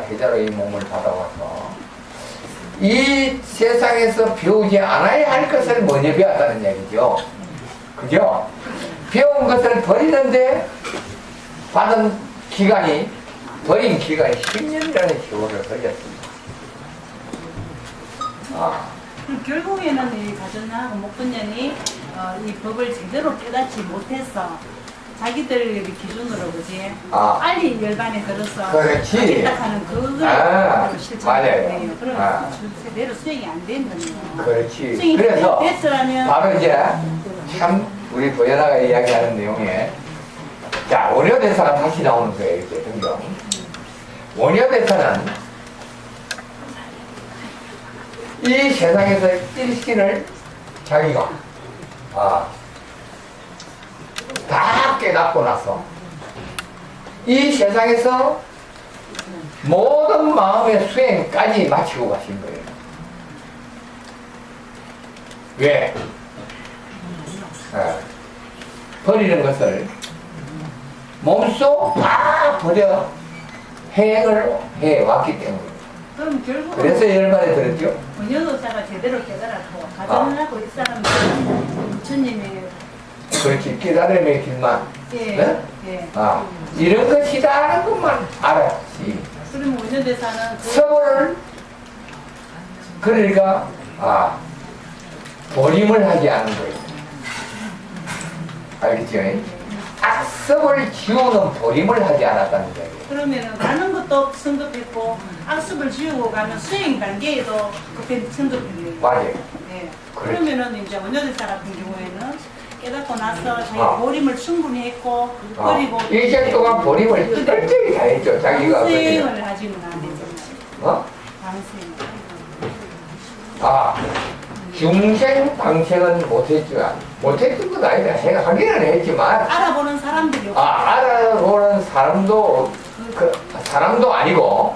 계좌로 이 몸을 받아와서 이 세상에서 배우지 않아야 할 것을 먼저 배웠다는 얘기죠. 그죠? 배운 것을 버리는데 받은 기간이 버린 기간이 10년이라는 세월을 걸렸습니다. 아, 결국에는 이 가정하고 목돈년이 어, 이 법을 제대로 깨닫지 못해서 자기들 기준으로 그지 아. 빨리 열반에 들어서 그렇지. 하는 그걸 아, 맞아요. 거예요. 그럼 아. 제대로 수행이 안된 거예요. 그렇지. 수행이 그래서 됐더라면 바로 이제 참 우리 보현아가 이야기하는 내용에 자 원효대사가 다시 나오는 거예요 이렇게 등경 원효대사는 이 세상에서 일신을 자기가 아, 다 깨닫고 나서 이 세상에서 모든 마음의 수행까지 마치고 가신 거예요. 왜? 예. 버리는 것을 몸소 다 버려 행을 해 왔기 때문에. 그럼 결국 그래서 열반에 들었죠. 원효도사가 제대로 깨달았고 가정하고 이 사람은 부처님의 그렇지. 깨달음의 길만. 예, 네? 예. 아, 이런 것이다라는 것만 알았지. 그럼 원효대사는 그 서보를 그러니까 아 버림을 하지 않은 거예요. 알겠죠? 악습을 지우는 버림을 하지 않았다는 거예요. 그러면은 가는 것도 성급했고 악습을 지우고 가는 수행 단계에도 그때 성급했네요. 맞아요. 네. 그렇지. 그러면은 이제 원효대사 같은 경우에는 깨닫고 나서 자기 아. 보림을 충분히 했고 아, 그리고 일생 동안 버림을 철저히 다 했죠. 자기가 그냥. 수행을 하지는 않았잖아요. 어? 방수행. 아 중생 방생은 못했지만 못했던 건 아니다. 제가 하기는 했지만 알아보는 사람들이 없 아, 알아보는 사람도, 그, 사람도 아니고,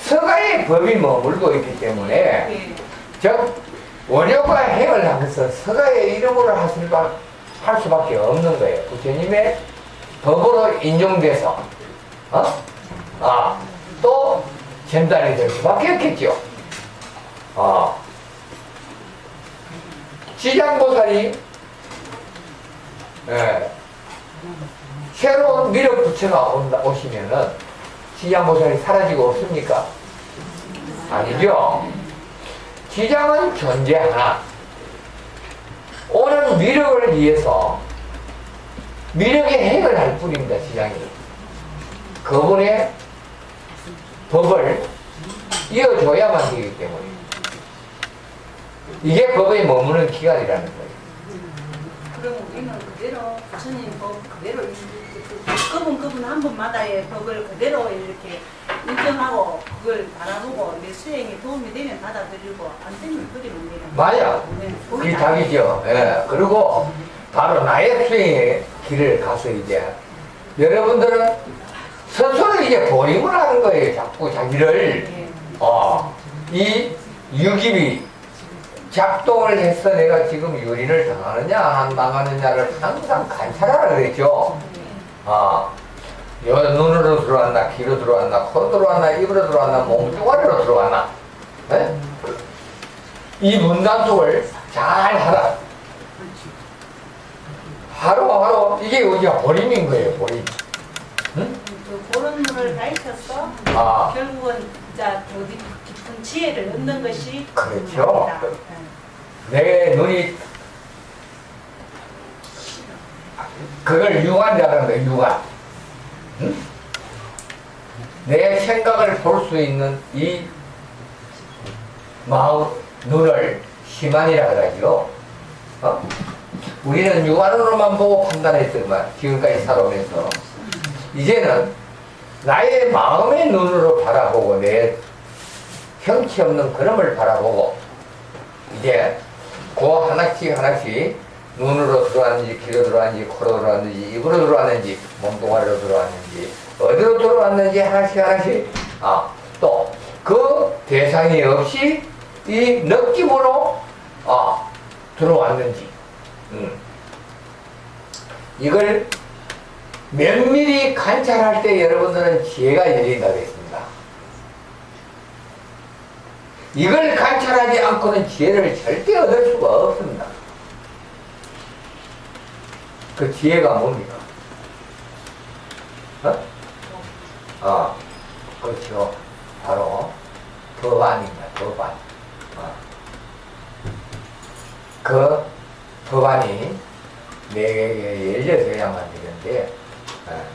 서가의 법이 머물고 있기 때문에, 예. 즉, 원효가 행을 하면서 서가의 이름으로 할, 수밖, 할 수밖에 없는 거예요. 부처님의 법으로 인용돼서, 어? 아, 또, 전달이 될 수밖에 없겠죠. 어. 지장보살이, 예, 새로운 미륵 부처가 온다, 오시면은 지장보살이 사라지고 없습니까? 아니죠? 지장은 존재하나 오는 미륵을 위해서 미륵의 행을 할 뿐입니다, 지장이. 그분의 법을 이어줘야만 되기 때문에. 이게 법에 머무는 기간이라는 거예요. 그럼 우리는 그대로 부처님 법 그대로 그분 그분 한 분마다의 법을 그대로 이렇게 인정하고 그걸 바라보고 내 수행에 도움이 되면 받아들이고 안 되면 그리면 되는 맞아. 네, 그게 답이죠. 예. 그리고 바로 나의 수행의 길을 가서 이제 여러분들은 스스로 이제 버림을 하는 거예요. 자꾸 자기를. 예. 어, 이 유기비 작동을 해서 내가 지금 유린을 당하느냐 안 당하느냐를 항상 관찰하라 그랬죠. 아, 여 눈으로 들어왔나, 귀로 들어왔나, 코로 들어왔나, 입으로 들어왔나, 몸뚱아리로 들어왔나. 예? 이 문단속을 잘 하라. 하루하루 이게 이제 버림인 거예요, 버림. 응? 그 그런 물을 가르쳐서 아. 결국은 진짜 더 깊은 지혜를 얻는 것이 그렇죠. 겁니다. 내 눈이 그걸 유관자라는 거예요, 유관. 응? 내 생각을 볼 수 있는 이 마음, 눈을 시만이라 그러죠. 어? 우리는 육안으로만 보고 판단했더만, 지금까지 살아오면서. 이제는 나의 마음의 눈으로 바라보고, 내 형체 없는 그름을 바라보고, 이제 그 하나씩 하나씩 눈으로 들어왔는지 귀로 들어왔는지 코로 들어왔는지 입으로 들어왔는지 몸뚱아리로 들어왔는지 어디로 들어왔는지 하나씩 하나씩 아 또 그 대상이 없이 이 느낌으로 아 들어왔는지 음. 이걸 면밀히 관찰할 때 여러분들은 지혜가 열린다 그랬습니다. 이걸 관찰하지 않고는 지혜를 절대 얻을 수가 없습니다. 그 지혜가 뭡니까? 어? 아, 그렇죠. 바로 법안입니다. 법안. 어. 그 법안이 내게 열려져야만 되는데 어.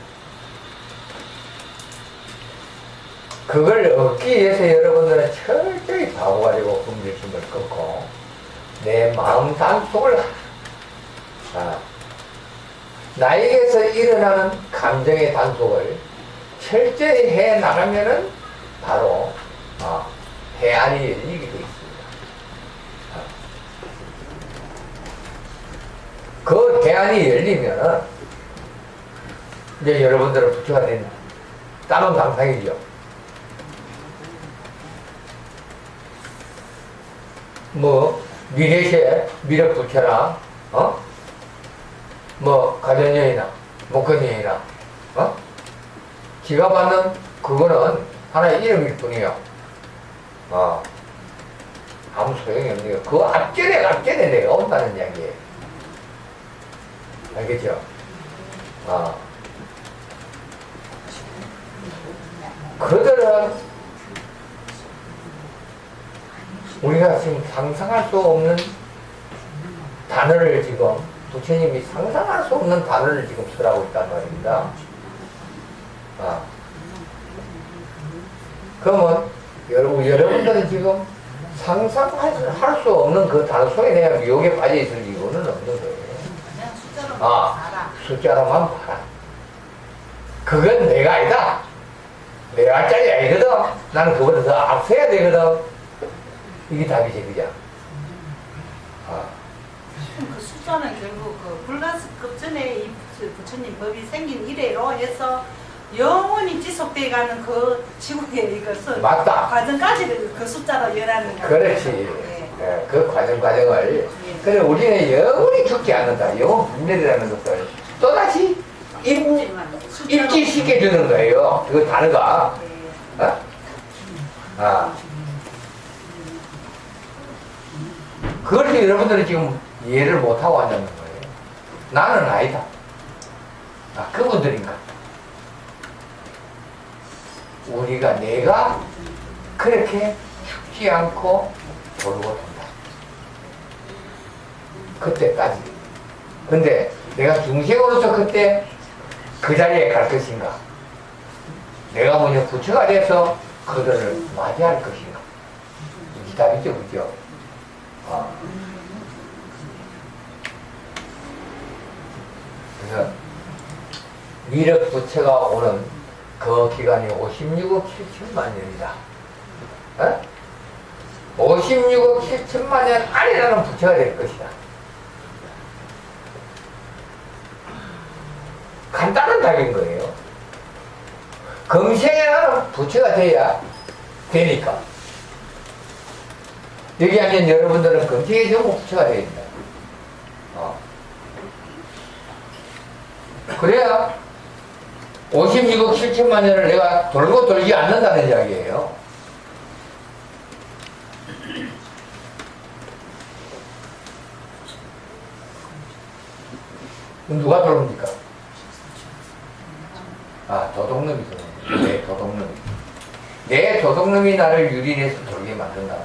그걸 얻기 위해서 여러분들은 철저히 바보가지고 금질심을 끊고 내 마음 단속을 아, 나에게서 일어나는 감정의 단속을 철저히 해 나가면은 바로 어, 해안이 열리게 돼 있습니다. 어. 그 해안이 열리면은 이제 여러분들은 부처가 된 다른 당상이죠. 뭐 미래세 미륵 부처나 어? 뭐 가전여이나 목건여이나 어? 지가 받는 그거는 하나의 이름일 뿐이요. 어. 아무 소용이 게, 그 앞전에, 앞전에 내가 온다는 이야기예요. 알겠죠? 어. 그들은 우리가 지금 상상할 수 없는 단어를 지금 부처님이 상상할 수 없는 단어를 지금 쓰라고 있단 말입니다. 아. 그러면 여러분, 여러분들은 지금 상상할 수 없는 그 단어 속에 내가 미혹에 빠져 있을 이유는 없는 거예요. 아. 숫자로만 봐라. 그건 내가 아니다. 내가 짜리 아니거든. 나는 그보다 더 앞서야 되거든. 이게 답이지, 그죠? 아. 그 숫자는 결국 그 불가습급 전에 이 부- 부처님 법이 생긴 이래로 해서 영원히 지속돼 가는 그 지구의 이것은 맞다. 과정까지를 그 숫자로 열하는 거예요. 그렇지. 예. 예, 그 과정, 과정을. 예. 그래, 우리는 영원히 죽지 않는다. 영원 분멸이라는 것을 또 다시 입, 숫자로- 입지시켜 주는 거예요. 그 단어가. 예. 어? 아. 그걸 여러분들이 지금 이해를 못하고 앉는 거예요. 나는 아니다. 아, 그분들인가? 우리가, 내가 그렇게 죽지 않고 돌고 돈다. 그때까지. 근데 내가 중생으로서 그때 그 자리에 갈 것인가? 내가 먼저 부처가 돼서 그들을 맞이할 것인가? 이 답이죠, 그죠? 아. 그래서 미륵 부처가 오는 그 기간이 56억 7천만 년이다. 어? 56억 7천만 년 안이라는 부처가 될 것이다. 간단한 답인 거예요. 금생에 나는 부처가 돼야 되니까. 여기 앉은 여러분들은 금생에 전부 부처가 되야 된다. 어. 그래야 56억 7천만 년을 내가 돌고 돌지 않는다는 이야기예요. 누가 돌습니까? 아, 도둑놈이 도둑놈. 내 도둑놈이. 내 도둑놈이 나를 유린해서 돌게 만든다.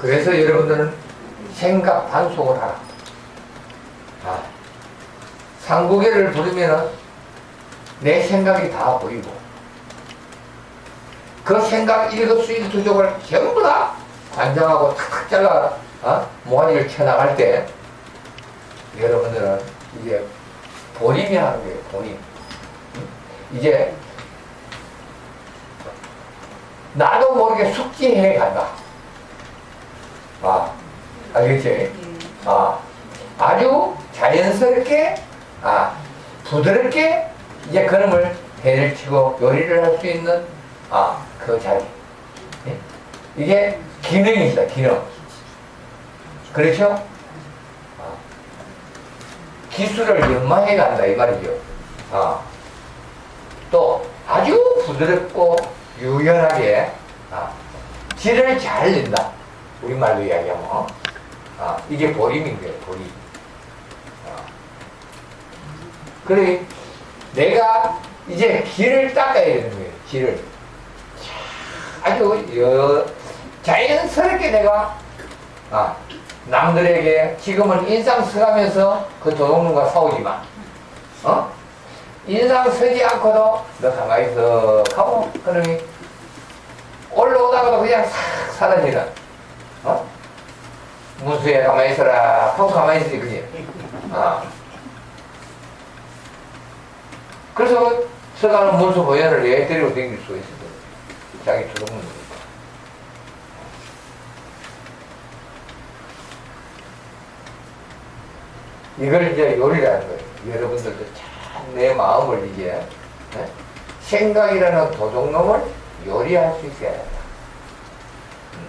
그래서 여러분들은 생각 단속을 하라. 아, 상구계를 부르면 내 생각이 다 보이고 그 생각 일거수일투족을 전부 다 관장하고 탁탁 잘라 어? 모가지를 쳐나갈 때 여러분들은 이제 본인이 하는 거예요 본인 이제 나도 모르게 숙지해 간다 아 알겠지? 예. 아, 아주 자연스럽게, 아, 부드럽게 이제 그놈을 해를 치고 요리를 할 수 있는, 아, 그 자리. 예? 이게 기능입니다, 기능. 그렇죠? 기술을 연마해 간다 이 말이죠. 아. 또 아주 부드럽고 유연하게 아, 질을 잘 낸다. 우리말로 이야기하면 아, 이게 거예요. 보림. 아. 그래 내가 이제 길을 닦아야 되는 거예요. 길을 아주 여, 자연스럽게 내가 아, 남들에게 지금은 인상 써가면서 그 도둑놈과 싸우지만 어? 인상 쓰지 않고도 너 가만히 있어 하고 그러니 올라오다가도 그냥 싹 사라지는 어? 문수에 가만히 있어라 하고 가만히 있지 그지? 아. 그래서 서가는 문수 보현을 애 데리고 다닐 수가 있어 자기 도둑놈 이걸 이제 요리라는 거예요. 여러분들도 참 내 마음을 이제 예? 생각이라는 도둑놈을 요리할 수 있어야 된다. 음.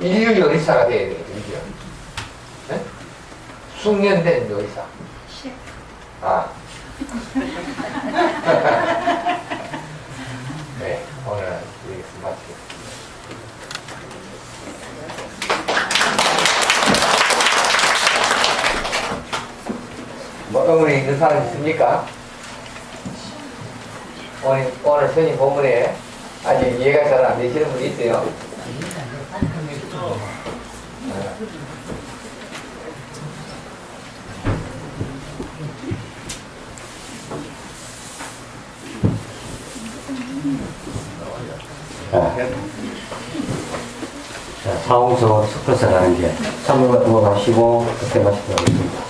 인류 요리사가 돼야 돼요. 그죠? 예? 숙련된 요리사. 아. 네, 오늘 여기서 마치겠습니다. 뭐 의문이 있는 사람 있습니까? 오늘, 오늘 스님 본문에 아직 이해가 잘 안 되시는 분이 있어요. 네. 자, 사홍소 스프서라는 게 찬물 부어가시고 그때 마시도록 하겠습니다.